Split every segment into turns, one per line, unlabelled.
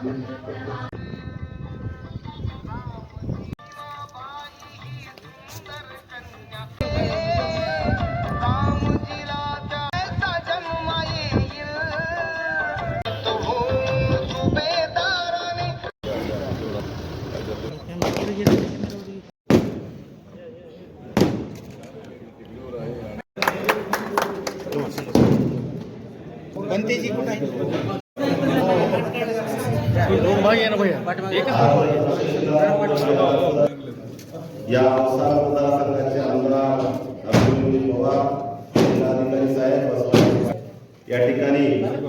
Amém.
या ठिकाणी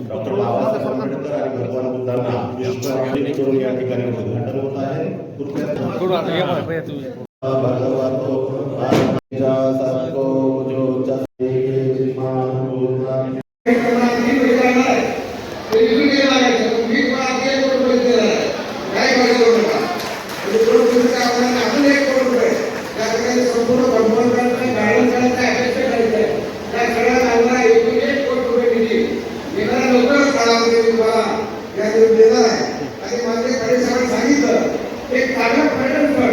डॉक्टर बाबासाहेब आंबेडकर आणि भगवान बुद्धांना पुष्पांजली करून या ठिकाणी उद्घाटन होत आहे कृपया भगवतो आत्मजासको जो जसे मान होता
एक चांगलं पर्यटन स्थळ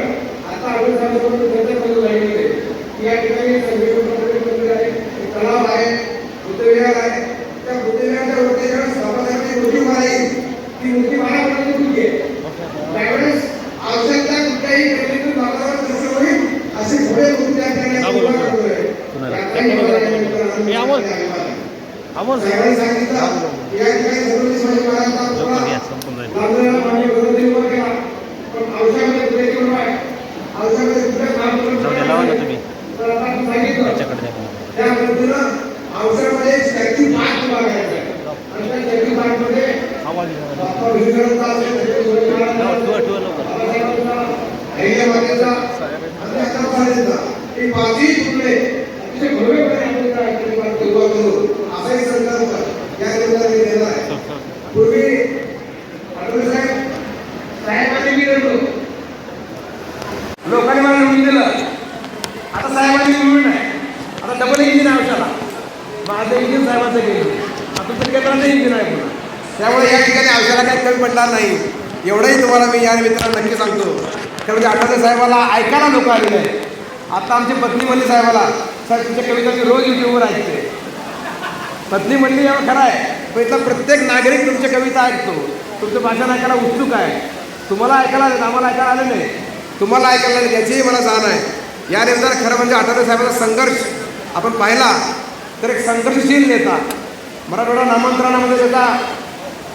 आता आपण सांगतो त्याच्यामध्ये लागलेलं आहे या ठिकाणी संगीत मंदिर आहे एक तलाव आहे बुद्धविहार आहे त्या बुद्धविहाराच्या वरती जेव्हा बाबासाहेबांची मूर्ती मारायची ती मूर्ती मारापर्यंत कुठे त्यावेळेस आवश्यकता कुठल्याही पद्धतीतून बाबासाहेब कसं होईल अशी पुढे मूर्ती त्या ठिकाणी उभा करतोय. त्याचाही मला या निमित्तानं आनंद आहे. साहेबांनी सांगितलं की या ठिकाणी छत्रपती शिवाजी महाराजांचा पुतळा बांधलेला मागे गणपती उभा केला. पण औषधामध्ये पुढे किंवा काय? औषधामध्ये कुठे काम करून तर आता आपण सांगितलं त्या पद्धतीनं औषधामध्ये शक्ती पाठ उभा करायचा आहे. आणि त्या शक्ती पाठमध्ये बाप्पा विश्वनाथचा असेल, छत्रपती शिवाजी महाराजांचा असेल, बाबासाहेबांचा, अहिल्यामातेचा, आणि अक्कलकोटचा. हे पाचही पुतळे अतिशय भव्यपणे आपण त्या ठिकाणी पाठ उभा करू. असाही संकल्प या निमित्ताने केला आहे पूर्वी आठवले साहेब साहेबांनी मी रडलो लोकांनी मला निवडून दिलं. आता साहेबांनी निवडून नाही. आता डबल इंजिन आहे आयुष्याला माझं इंजिन साहेबांचं गेलं. आता तुमचं केंद्राचं इंजिन आहे पुन्हा. त्यामुळे या ठिकाणी आयुष्याला काही कमी पडणार नाही. एवढंही तुम्हाला मी या मित्रांना नक्की सांगतो. त्यामुळे म्हणजे आठवले साहेबाला ऐकायला लोक आलेले आहेत आता आमची पत्नी म्हणली साहेबाला साहेब तुमच्या कविता मी रोज युट्यूबवर ऐकते पत्नी म्हणली यावं खरं आहे. पण इथला प्रत्येक नागरिक तुमच्या कविता ऐकतो. तुमचं भाषण ऐकायला उत्सुक आहे. तुम्हाला ऐकायला आम्हाला ऐकायला आलं नाही. तुम्हाला ऐकायला नाही याचीही मला जाण आहे. या निमित्तानं खरं म्हणजे आठवले साहेबांचा संघर्ष. आपण पाहिला तर एक संघर्षशील नेता मराठवाडा नामांतरणामध्ये त्याचा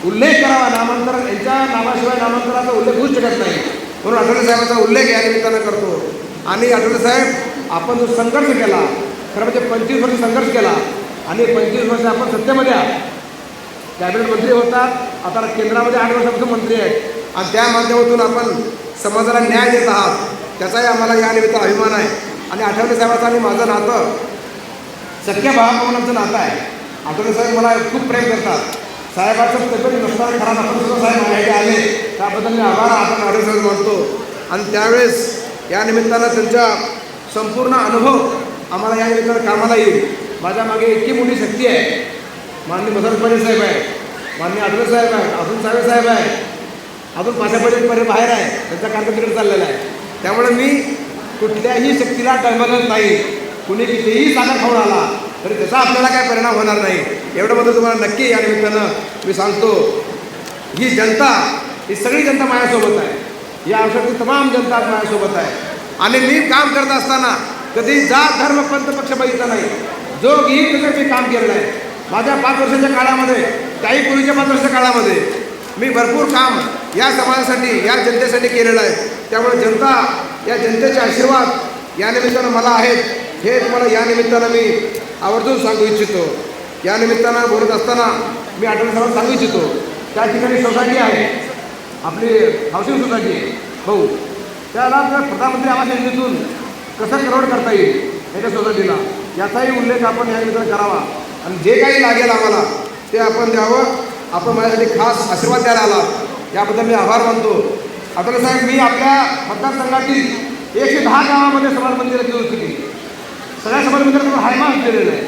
उल्लेख करावा. नामांतरण यांच्या नावाशिवाय नामांतराचा उल्लेख होऊ शकत नाही. म्हणून आठवले साहेबांचा उल्लेख या निमित्तानं करतो. आणि आठवले साहेब आपण जो संघर्ष केला खरं म्हणजे पंचवीस वर्ष संघर्ष केला आणि पंचवीस वर्ष आपण सत्तेमध्ये आहात. कॅबिनेट मंत्री होतात आता केंद्रामध्ये आठ वर्षापासून मंत्री आहेत. आणि त्या माध्यमातून आपण समाजाला न्याय देत आहात त्याचाही आम्हाला या निमित्त अभिमान आहे. आणि आठवले साहेबाचं आणि माझं नातं सख्या भावाप्रमाणाचं नातं आहे. आठवले साहेब मला खूप प्रेम करतात. साहेबाचं तब्येत नसताना खरा आपण सुद्धा साहेब माहिती आले. त्याबद्दल मी आभार आपण आठवले साहेब मानतो. आणि त्यावेळेस या निमित्तानं त्यांच्या संपूर्ण अनुभव आम्हाला या योजनेवर कामाला येईल. माझ्या मागे इतकी मोठी शक्ती आहे. माननीय मदन पाटील साहेब आहे. माननीय आठवे साहेब आहे. अजून सावे साहेब आहे. अजून पाशा पाटील बाहेर आहे. त्यांचा कार्यक्रम चाललेला आहे. त्यामुळे मी कुठल्याही शक्तीला डळमळत नाही. कुणी कितीही साखर खाऊन आला तरी त्याचा आपल्याला काय परिणाम होणार नाही. एवढं बद्दल तुम्हाला नक्की या निमित्तानं मी सांगतो ही जनता ही सगळी जनता माझ्यासोबत आहे. या औषधाची तमाम जनता आज माझ्यासोबत आहे. आणि मी काम करत असताना कधी जात धर्म पंथ पक्ष बघितला नाही. जो घेईल तसं मी काम केलेलं आहे माझ्या पाच वर्षाच्या काळामध्ये काही पूर्वीच्या पाच वर्षाच्या काळामध्ये मी भरपूर काम या समाजासाठी या जनतेसाठी केलेलं आहे. त्यामुळे जनता या जनतेचे आशीर्वाद या निमित्तानं मला आहेत. हे तुम्हाला या निमित्तानं मी आवर्जून सांगू इच्छितो. या निमित्तानं बोलत असताना मी आठवण सांगू इच्छितो. त्या ठिकाणी सोसायटी आहे. आपली हाऊसिंग सोसायटी भाऊ त्याला आपल्या प्रधानमंत्री आवास योजनेतून कसं करवड करता येईल एका सोसायटीला? याचाही उल्लेख आपण या निमित्तानं करावा. आणि जे काही लागेल आम्हाला ते आपण द्यावं. आपण माझ्यासाठी खास आशीर्वाद द्यायला आला. याबद्दल मी आभार मानतो. आता साहेब मी आपल्या मतदारसंघातील एकशे दहा गावामध्ये समाज मंदिराची दुरुस्ती केली. सगळ्या समाज मंदिरात हायमास दिलेलं आहे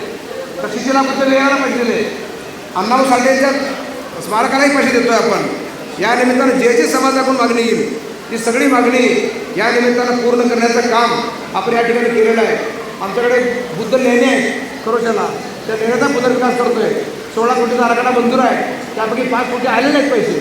तक्षशिलाबद्दल लिहायला पैसे दिले अण्णाभाऊ साठेच्या स्मारकालाही पैसे देतोय आपण. या निमित्तानं जे जे समाजाकडून मागणी येईल ती सगळी मागणी या निमित्तानं पूर्ण करण्याचं काम आपण या ठिकाणी केलेलं आहे. आमच्याकडे बुद्ध लेणे आहेत करोशाला. त्या लेण्याचा पुनर्विकास करतोय. सोळा कोटीचा आराखडा मंजूर आहे. त्यापैकी पाच कोटी आलेले आहेत पैसे.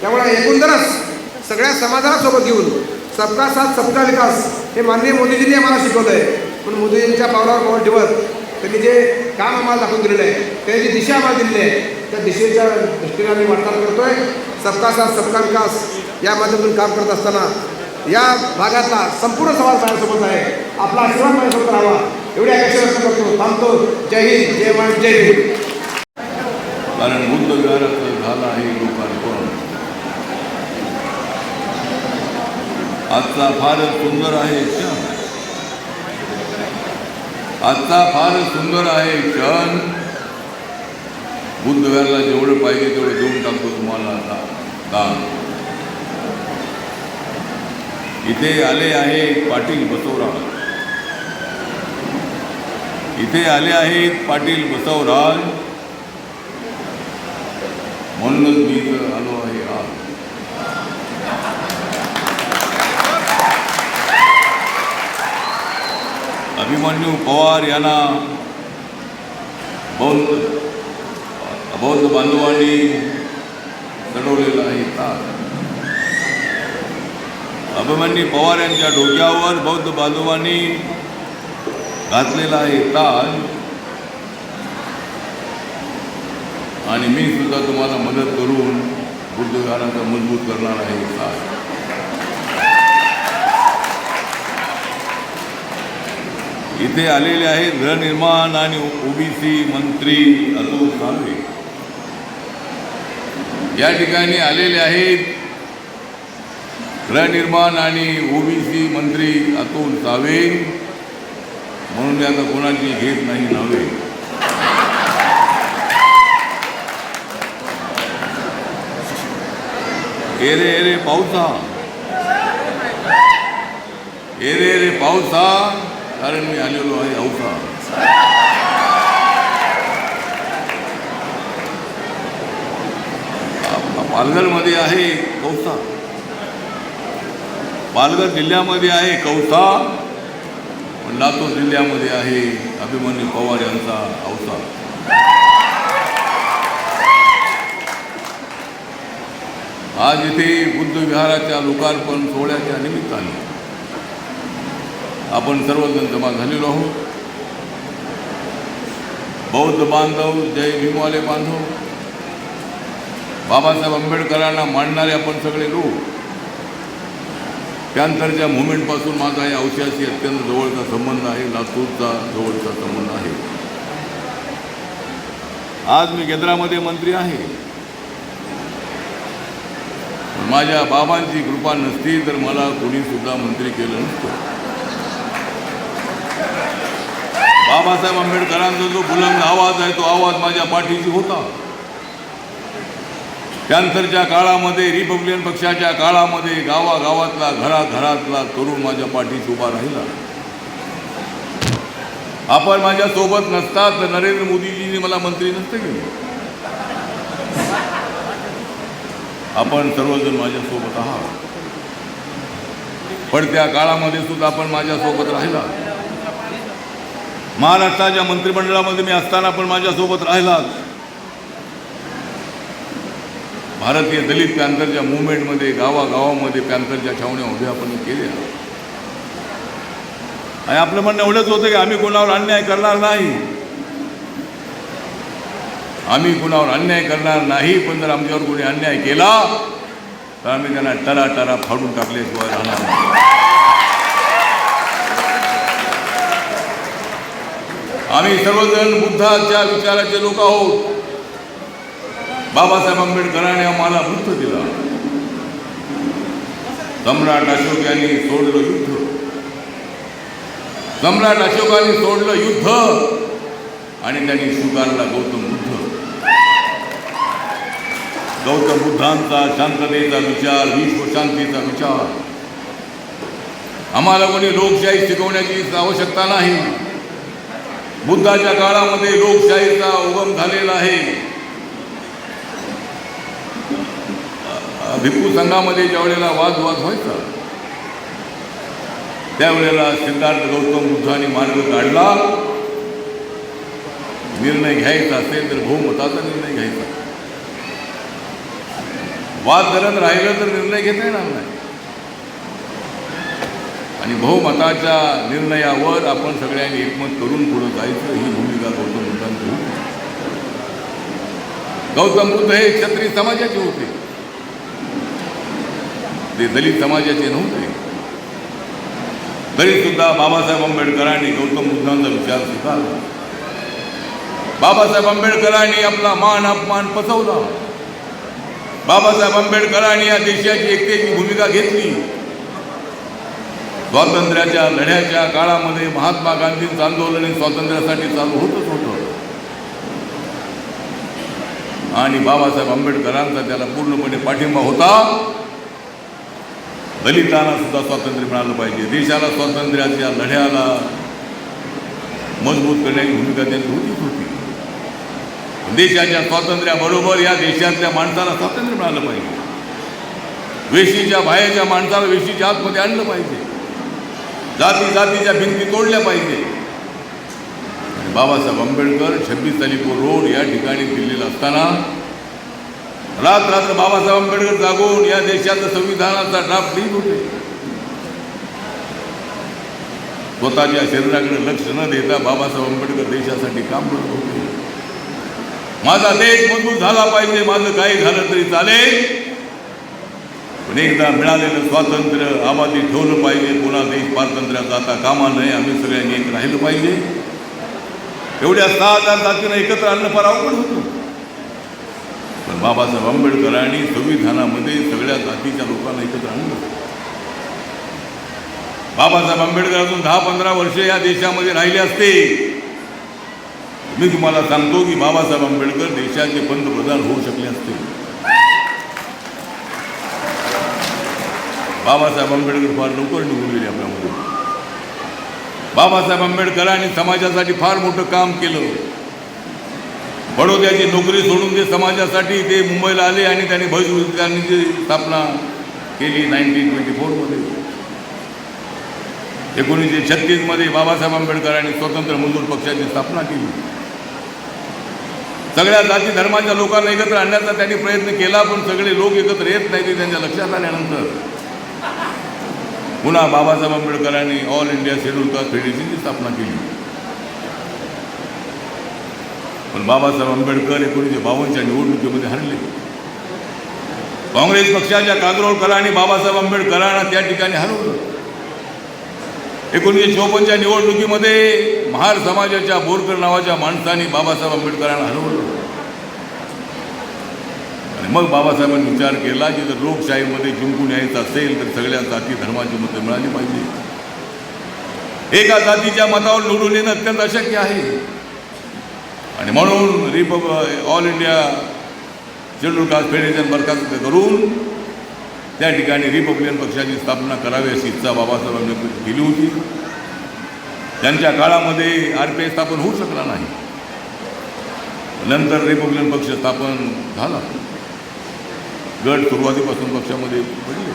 त्यामुळे एकंदरच सगळ्या समाजाला सोबत घेऊन सबका साथ सबका विकास हे माननीय मोदीजींनी आम्हाला शिकवलं आहे पण मोदीजींच्या पावलावर पाऊल ठेवत त्यांनी जे काम आम्हाला दाखवून दिलेलं आहे त्याची दिशा आम्हाला दिलेली आहे. त्या दिशेच्या दृष्टीने आम्ही वाटचाल करतोय. सबका साथ सबका विकास या माध्यमातून काम करत असताना या भागातला संपूर्ण समाज माझ्यासोबत आहे. आपला आशीर्वाद माझ्यासोबत राहावा. एवढी अपेक्षा व्यक्त करतो. थांबतो. जय हिंद जय मान जय हिंद
कारण बुद्ध विहारात झालं आहे लोकार्पण. आजचा फारच सुंदर आहे क्षण. आजचा फारच सुंदर आहे क्षण. बुद्ध जेवढं पाहिजे तेवढं देऊन टाकतो तुम्हाला आता. दान. इथे आले आहे पाटील बसवराज इथे आले आहेत पाटील बसवराज म्हणूनच मी इथं आलो आहे आज. अभिमन्यू पवार यांना बौद्ध बौद्ध बांधवांनी चढवलेलं आहे ताज अभिमन्यू पवार यांच्या डोक्यावर बौद्ध बांधवांनी घातलेला आहे ताज आणि मी सुद्धा तुम्हाला मदत करून बुद्ध मजबूत करणार आहे ताज इथे आलेले आहेत गृहनिर्माण आणि ओबीसी मंत्री अतुल सावे या ठिकाणी आलेले आहेत गृहनिर्माण आणि ओबीसी मंत्री अतुल सावे. म्हणून मी आता कोणाची घेत नाही नव्हे एरे एरे पावसा एरे एरे पावसा कारण मी आलेलो आहे औसा पालघरमध्ये आहे कौसा. पालघर जिल्ह्यामध्ये आहे कौसा. पण लातूर जिल्ह्यामध्ये आहे अभिमन्यू पवार यांचा कौसा आज इथे बुद्ध विहाराच्या लोकार्पण सोहळ्याच्या निमित्ताने आपण सर्वजण जमा झालेलो आहोत. बौद्ध बांधव जय भीमवाले बांधव बाबासाहेब आंबेडकरांना मांडणारे आपण सगळे लोक. त्यानंतरच्या मुवमेंटपासून माझा या औषधाशी अत्यंत जवळचा संबंध आहे लातूरचा जवळचा संबंध आहे. आज मी केंद्रामध्ये मंत्री आहे. माझ्या बाबांची कृपा नसती तर मला कोणीसुद्धा मंत्री केलं नसतं. बाबासाहेब आंबेडकरांचा जो बुलंद आवाज आहे तो आवाज माझ्या पाठीशी होता. त्यानंतरच्या काळामध्ये रिपब्लिकन पक्षाच्या काळामध्ये गावागावातला घराघरातला तरुण माझ्या पाठीत उभा राहिला. आपण माझ्या सोबत नसतात तर नरेंद्र मोदीजींनी मला मंत्री नसते केले. आपण सर्वजण माझ्यासोबत आहात. पडत्या काळामध्ये सुद्धा आपण माझ्यासोबत राहिला. महाराष्ट्राच्या मंत्रिमंडळामध्ये मी असताना पण माझ्यासोबत राहिलात. भारतीय दलित पॅन्थरच्या मुवमेंटमध्ये गावागावामध्ये पॅन्थरच्या छावण्या उभ्या आपण केल्या. आणि आपलं म्हणणं एवढंच होतं की आम्ही कोणावर अन्याय करणार नाही. आम्ही कुणावर अन्याय करणार नाही पण जर आमच्यावर कोणी अन्याय केला तर आम्ही त्यांना टरा टरा फाडून टाकल्याशिवाय राहणार आम्ही सर्वजण बुद्धाच्या विचाराचे लोक आहोत. बाबासाहेब आंबेडकरांनी आम्हाला वृत्त दिला. सम्राट अशोक यांनी सोडलं युद्ध. सम्राट अशोकांनी सोडलं युद्ध. आणि त्यांनी स्वीकारला गौतम बुद्ध. गौतम बुद्धांचा शांततेचा विचार विश्वशांतीचा विचार. आम्हाला कोणी लोकशाही शिकवण्याची आवश्यकता नाही. बुद्धाच्या काळामध्ये लोकशाहीचा उगम झालेला आहे. भिक्खू संघामध्ये ज्या वेळेला वादवाद व्हायचा त्यावेळेला सिद्धार्थ गौतम बुद्धाने मार्ग काढला. निर्णय घ्यायचा असेल तर बहुमताचा निर्णय घ्यायचा. वाद करत राहिलं तर निर्णय घेता येणार नाही. आणि बहुमताच्या निर्णयावर आपण सगळ्यांनी एकमत करून पुढे जायचं ही भूमिका गौतम बुद्धांची होती. गौतम बुद्ध हे क्षत्रिय समाजाचे होते. ते दलित समाजाचे नव्हते. तरीसुद्धा बाबासाहेब आंबेडकरांनी गौतम बुद्धांचा विचार स्वीकारला. बाबासाहेब आंबेडकरांनी आपला मान अपमान पचवला बाबासाहेब आंबेडकरांनी या देशाची एकतेची भूमिका घेतली. स्वातंत्र्याच्या लढ्याच्या काळामध्ये महात्मा गांधींचं आंदोलन स्वातंत्र्यासाठी चालू होतच होतं. आणि बाबासाहेब आंबेडकरांचा त्याला पूर्णपणे पाठिंबा होता. दलितांना सुद्धा स्वातंत्र्य मिळालं पाहिजे. देशाला स्वातंत्र्याच्या लढ्याला मजबूत करण्याची भूमिका त्यांची होतीच होती. देशाच्या स्वातंत्र्याबरोबर या देशातल्या माणसाला स्वातंत्र्य मिळालं पाहिजे. वेशीच्या बाहेरच्या माणसाला वेशीच्या आतमध्ये आणलं पाहिजे. जाती जातीच्या भिंती तोडल्या पाहिजे. बाबासाहेब आंबेडकर छब्बीस अलीपूर रोड या ठिकाणी दिलेला असताना रात रात्र बाबासाहेब आंबेडकर जागून या देशाचा संविधानाचा ड्राफ्ट लिहित होते. स्वतःच्या शरीराकडे लक्ष न देता बाबासाहेब आंबेडकर देशासाठी काम करत होते. माझा देश मजबूत झाला पाहिजे माझं काही झालं तरी चालेल. पण एकदा मिळालेलं स्वातंत्र्य आबादी ठेवलं पाहिजे पुन्हा देश पारतंत्र्यात जाता कामा नये आम्ही सगळ्यांनी एक राहिलं पाहिजे. एवढ्या सहा हजार जातीनं एकत्र आणणं फार अवघड होतं. पण बाबासाहेब आंबेडकरांनी संविधानामध्ये सगळ्या जातीच्या लोकांना एकत्र आणलं बाबासाहेब आंबेडकर अजून दहा पंधरा वर्ष या देशामध्ये राहिले असते. मी तुम्हाला सांगतो की बाबासाहेब आंबेडकर देशाचे पंतप्रधान होऊ शकले असते. बाबासाहेब आंबेडकर फार लवकर निघून गेले आपल्यामध्ये. बाबासाहेब आंबेडकरांनी समाजासाठी फार मोठं काम केलं. बडोद्याची नोकरी सोडून ते समाजासाठी ते मुंबईला आले आणि त्यांनी भविष्यकांची स्थापना केली नाईन्टीन ट्वेंटी फोरमध्ये एकोणीसशे छत्तीसमध्ये बाबासाहेब आंबेडकरांनी स्वतंत्र मजूर पक्षाची स्थापना केली. सगळ्या जाती धर्माच्या लोकांना एकत्र आणण्याचा त्यांनी प्रयत्न केला पण सगळे लोक एकत्र येत नाही ते त्यांच्या लक्षात आल्यानंतर. पुन्हा बाबासाहेब आंबेडकरांनी ऑल इंडिया शेड्यूल कास्ट फेडरेशनची स्थापना केली. पण बाबासाहेब आंबेडकर एकोणीसशे बावन्नच्या निवडणुकीमध्ये हरले. काँग्रेस पक्षाच्या कागरोळकरांनी बाबासाहेब आंबेडकरांना त्या ठिकाणी हरवलं. एकोणीसशे चोपन्नच्या निवडणुकीमध्ये महार समाजाच्या बोरकर नावाच्या माणसाने बाबासाहेब आंबेडकरांना हरवलं. आणि मग बाबासाहेबांनी विचार केला की जर लोकशाहीमध्ये जिंकून यायचं असेल तर सगळ्या जाती धर्माची मतं मिळाली पाहिजे. एका जातीच्या मतावर निवडून येणं अत्यंत अशक्य आहे. आणि म्हणून रिपब All India scheduled caste federation बरखास्त करून त्या ठिकाणी रिपब्लिकन पक्षाची स्थापना करावी अशी इच्छा बाबासाहेब केली होती. त्यांच्या काळामध्ये आर पी आय स्थापन होऊ शकला नाही. नंतर रिपब्लिकन पक्ष स्थापन झाला. गट सुरुवातीपासून पक्षामध्ये पडले.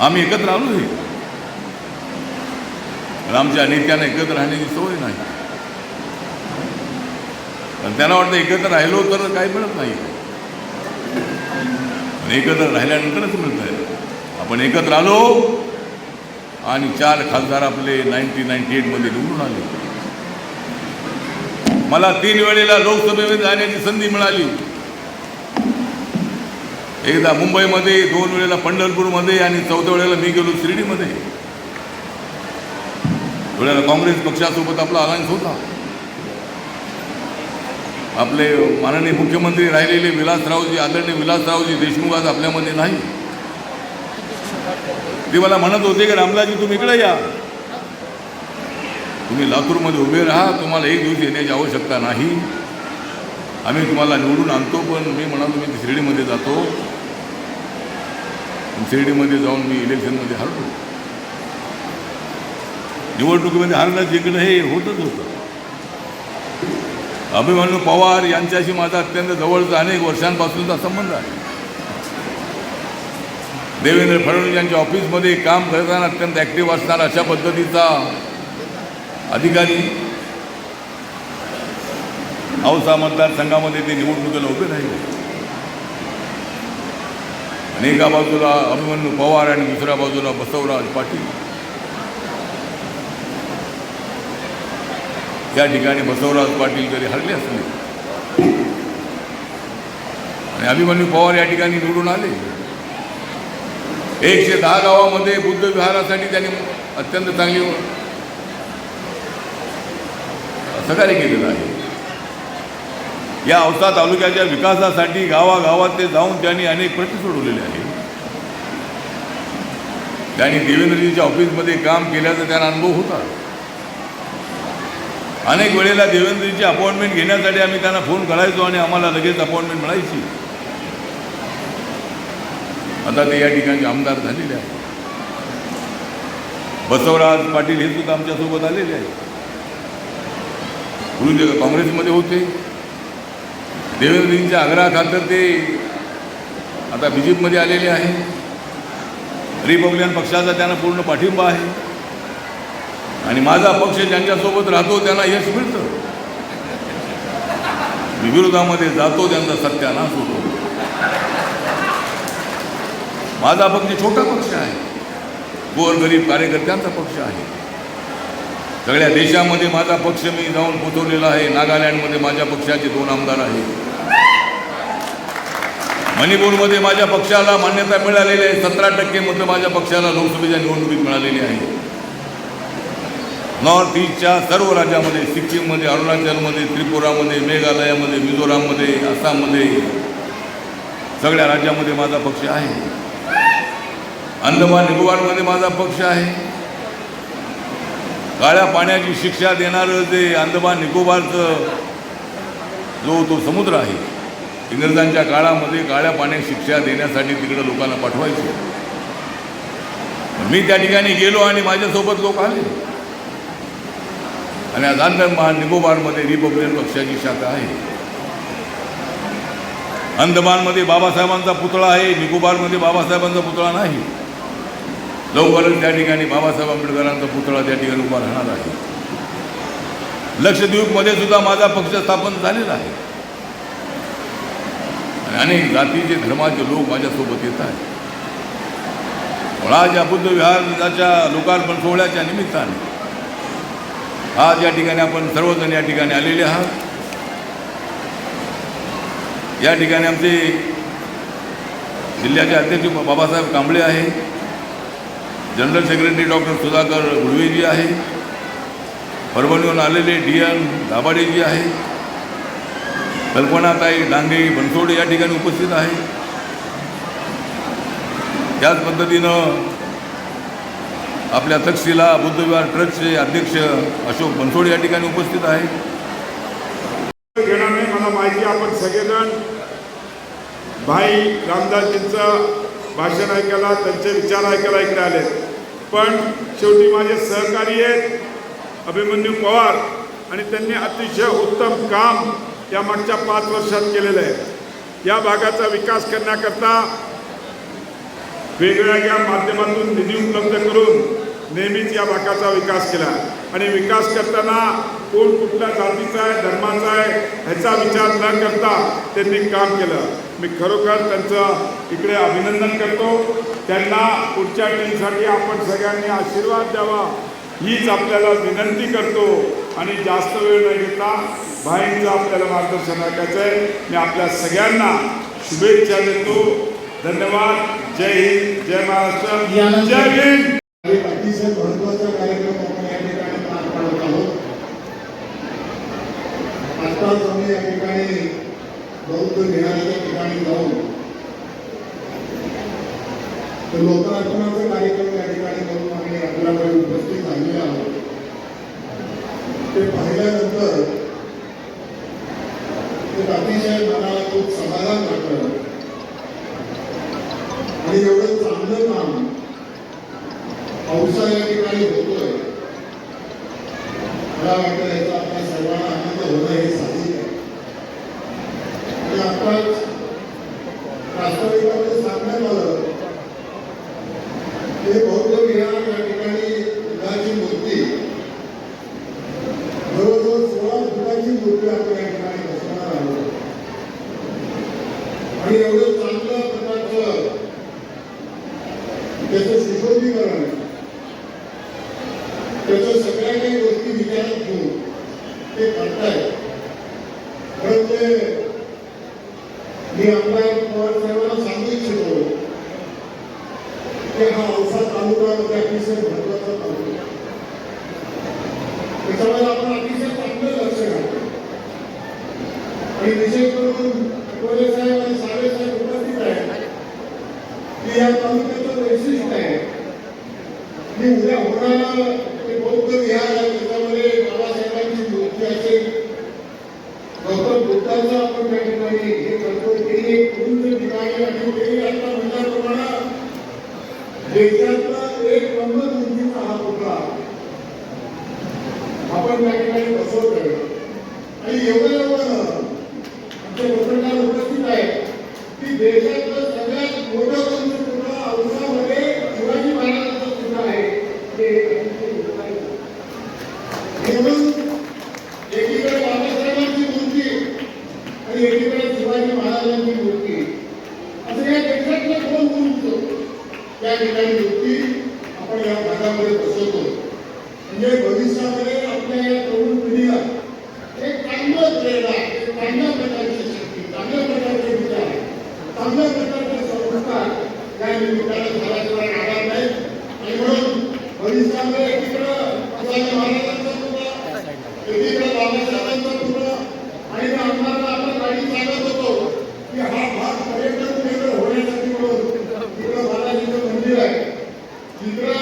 आम्ही एकत्र आलो हे. आमच्या नेत्यांना एकत्र राहण्याची सवय नाही. पण त्यांना वाटतं एकत्र राहिलो तर काही मिळत नाही. आणि एकत्र राहिल्यानंतरच मिळत आहे. आपण एकत्र आलो आणि चार खासदार आपले नाईन्टीन नाईन्टी एटमध्ये निवडून आले. मला तीन वेळेला लोकसभेमध्ये जाण्याची संधी मिळाली. एकदा मुंबईमध्ये दोन वेळेला पंढरपूरमध्ये आणि चौथ्या वेळेला मी गेलो शिर्डीमध्ये. वेळेला काँग्रेस पक्षासोबत आपला अलायन्स होता. आपले माननीय मुख्यमंत्री राहिलेले विलासरावजी आदरणीय विलासरावजी देशमुख आज आपल्यामध्ये नाही. ते मला म्हणत होते की रामलाजी तुम्ही इकडे या. तुम्ही लातूरमध्ये उभे राहा तुम्हाला एक दिवस येण्याची आवश्यकता नाही. आम्ही तुम्हाला निवडून आणतो पण मी म्हणालो मी शिर्डीमध्ये जातो. शिर्डीमध्ये जाऊन मी इलेक्शनमध्ये हरलो निवडणुकीमध्ये हरणं जिंकणं हे होतच होतं. अभिमन्यू पवार यांच्याशी माझा अत्यंत जवळचा अनेक वर्षांपासूनचा संबंध आहे. देवेंद्र फडणवीस यांच्या ऑफिसमध्ये काम करताना अत्यंत ॲक्टिव्ह असणारा अशा पद्धतीचा अधिकारी औसा मतदारसंघामध्ये ते निवडणुकीला उभे राहिले. आणि एका बाजूला अभिमन्यू पवार आणि दुसऱ्या बाजूला बसवराज पाटील. या ठिकाणी बसवराज पाटील जरी हरले असले आणि अभिमन्यू पवार या ठिकाणी निवडून आले एकशे दहा गावामध्ये बुद्ध विहारासाठी त्यांनी अत्यंत चांगली सहकार्य केलेलं आहे. या औसा तालुक्याच्या विकासासाठी गावागावात ते जाऊन त्यांनी अनेक प्रश्न सोडवलेले आहे त्यांनी देवेंद्रजीच्या ऑफिसमध्ये काम केल्याचा त्यांना अनुभव होता. अनेक वेळेला देवेंद्रजीची अपॉइंटमेंट घेण्यासाठी आम्ही त्यांना फोन करायचो आणि आम्हाला लगेच अपॉइंटमेंट मिळायची. आता ते या ठिकाणी आमदार झालेले आहे बसवराज पाटील हे सुद्धा आमच्यासोबत आलेले आहे गुरुदेव काँग्रेसमध्ये होते. देवेंद्रजींच्या आग्रहाखातर ते आता बीजेपीमध्ये आलेले आहे रिपब्लिकन पक्षाचा त्यांना पूर्ण पाठिंबा आहे. आणि माझा पक्ष ज्यांच्यासोबत राहतो त्यांना यश मिळतं. मी विरोधामध्ये जातो त्यांचा सत्यानाश होतो. माझा पक्ष छोटा पक्ष आहे. गोरगरीब कार्यकर्त्यांचा पक्ष आहे. सगळ्या देशामध्ये माझा पक्ष मी जाऊन पोचवलेला आहे. नागालँडमध्ये माझ्या पक्षाचे दोन आमदार आहेत. मणिपूरमध्ये माझ्या पक्षाला मान्यता मिळालेली आहे. सतरा टक्के मतं माझ्या पक्षाला लोकसभेच्या निवडणुकीत मिळालेली आहे नॉर्थ ईस्टच्या सर्व राज्यामध्ये सिक्कीममध्ये अरुणाचलमध्ये त्रिपुरामध्ये मेघालयामध्ये मिझोराममध्ये आसाममध्ये सगळ्या राज्यामध्ये माझा पक्ष आहे. अंदमान निकोबारमध्ये माझा पक्ष आहे. काळ्या पाण्याची शिक्षा देणारं जे अंदमान निकोबारचं जो तो समुद्र आहे इंग्रजांच्या काळामध्ये काळ्या पाण्याची शिक्षा देण्यासाठी तिकडे लोकांना पाठवायचे. मी त्या ठिकाणी गेलो आणि माझ्यासोबत लोक आले. आणि आज महा निकोबारमध्ये रिपब्लिकन पक्षाची शाखा आहे. अंदमानमध्ये बाबासाहेबांचा पुतळा आहे निकोबारमध्ये बाबासाहेबांचा पुतळा नाही. लवकरच त्या ठिकाणी बाबासाहेब आंबेडकरांचा पुतळा त्या ठिकाणी उभा राहणार आहे. लक्षद्वीपमध्ये सुद्धा माझा पक्ष स्थापन झालेला आहे. आणि अनेक जातीचे धर्माचे लोक माझ्यासोबत येत आहेत. आज या बुद्ध विहाराच्या लोकार्पण सोहळ्याच्या निमित्ताने आज या ठिकाणी आपण सर्वजण या ठिकाणी आलेले आहात. या ठिकाणी आमचे जिल्ह्याचे अध्यक्ष बाबासाहेब कांबळे आहे. जनरल सेक्रेटरी डॉक्टर सुधाकर गुडवेजी आहे. परभणीहून आलेले डी एन दाभाडेजी आहे. कल्पनाताई डांगे बनसोडे या ठिकाणी उपस्थित आहे. त्याच पद्धतीनं आपल्या तक्षशिला बुद्धविहार ट्रस्टचे अध्यक्ष अशोक बनसोडे या ठिकाणी उपस्थित आहे
घेणार नाही मला माहिती आहे आपण सगळेजण. भाई रामदासजींचं भाषण ऐकायला त्यांचे विचार ऐकायला इकडे आले पण शेवटी माझे सहकारी आहेत अभिमन्यू पवार आणि त्यांनी अतिशय उत्तम काम या मागच्या पाच वर्षात केलेलं आहे. या भागाचा विकास करण्याकरता वेगवेगळ्या माध्यमातून निधी उपलब्ध करून नेहमीच या भागाचा विकास केला. आणि विकास करताना कोण कुठल्या जातीचा आहे धर्माचा आहे ह्याचा विचार न करता त्यांनी काम केलं. मी खरोखर त्यांचं इकडे अभिनंदन करतो. त्यांना पुढच्या टीमसाठी आपण सगळ्यांनी आशीर्वाद द्यावा हीच आपल्याला विनंती करतो. आणि जास्त वेळ न घेता भाईंचं आपल्याला मार्गदर्शन ऐकायचं आहे. मी आपल्या सगळ्यांना शुभेच्छा देतो. धन्यवाद. जय हिंद. जय महाराष्ट्र. जय हिंद.
अतिशय महत्त्वाचा कार्यक्रम आपण या ठिकाणी पार पाडत आहोत. आताच आम्ही या ठिकाणी बौद्ध विहाराच्या ठिकाणी जाऊन ते लोकार्पणाचा कार्यक्रम या ठिकाणी करून आम्ही आपल्याकडे उपस्थित झालेले आहोत. ते पाहिलं एक अतिशय मनाला खूप समाधान वाटलं आणि एवढं चांगलं काम औसा या ठिकाणी होतोय मला वाटतं याचा आपल्या सर्वांना आनंद होणं हे साहजिक आहे. आणि आताच राष्ट्रवादीमध्ये सांगण्यात आलं ठिकाणी बसवणार आहोत आणि एवढं चांगलं प्रकारचं त्याचं सुशोभीकरण त्याचं सगळ्या काही गोष्टी विचारात घेऊन ते करतायत खरं ते मी आमदार पवार साहेबांना सांगू इच्छितो की हा औसा तालुका म्हणजे अतिशय महत्त्वाचा तालुका त्याच्यामुळे आपण अतिशय चांगलं लक्ष घालतो आणि विशेष करून कोले साहेब आणि सावे साहेब उपस्थित आहेत की या तालुक्याचं वैशिष्ट्य आहे की उद्या होणारं ते बौद्ध विहार आहे त्याच्यामध्ये बाबासाहेबांची मूर्ती असेल गौतम बुद्धाचं आपण त्या ठिकाणी हे करतो ते एक उंच ठिकाणी आणि ते आता म्हणल्याप्रमाणे देशातला एक नंबर उंचीचा हा पुतळा आपण त्या ठिकाणी बसवतोय आणि एवढं एवढं आमचे पत्रकार उपस्थित आहेत की देशातलं सगळ्यात मोठं उंच पुतळा औसामध्ये शिवाजी महाराजांचं सुद्धा आहे ते अतिशय मोठं आहे. म्हणून एकीकडे बाबासाहेबांची मूर्ती आणि एकीकडे शिवाजी महाराजांची मूर्ती असं या देशातलं दोन उंच त्या ठिकाणी मूर्ती आपण या भागामध्ये बसवतो म्हणजे भविष्यामध्ये आपल्या या तरुण पिढीला एक चांगलं प्रेरणा एक चांगल्या प्रकारची शक्ती चांगल्या प्रकारचे विचार चांगल्या प्रकारचे संस्कार या निमित्तानं झाल्याशिवाय राहणार नाही आणि म्हणून भविष्यामध्ये एकीकडं शिवाजी महाराजांचा पुतळा एकीकडे बाबासाहेबांचा पुतळा आणि त्या आमदारांना आपण गाडी सांगत होतो की हा भाग पर्यटन केंद्र होण्यासाठी म्हणून तिकडं बालाजीचं मंदिर आहे तिकडं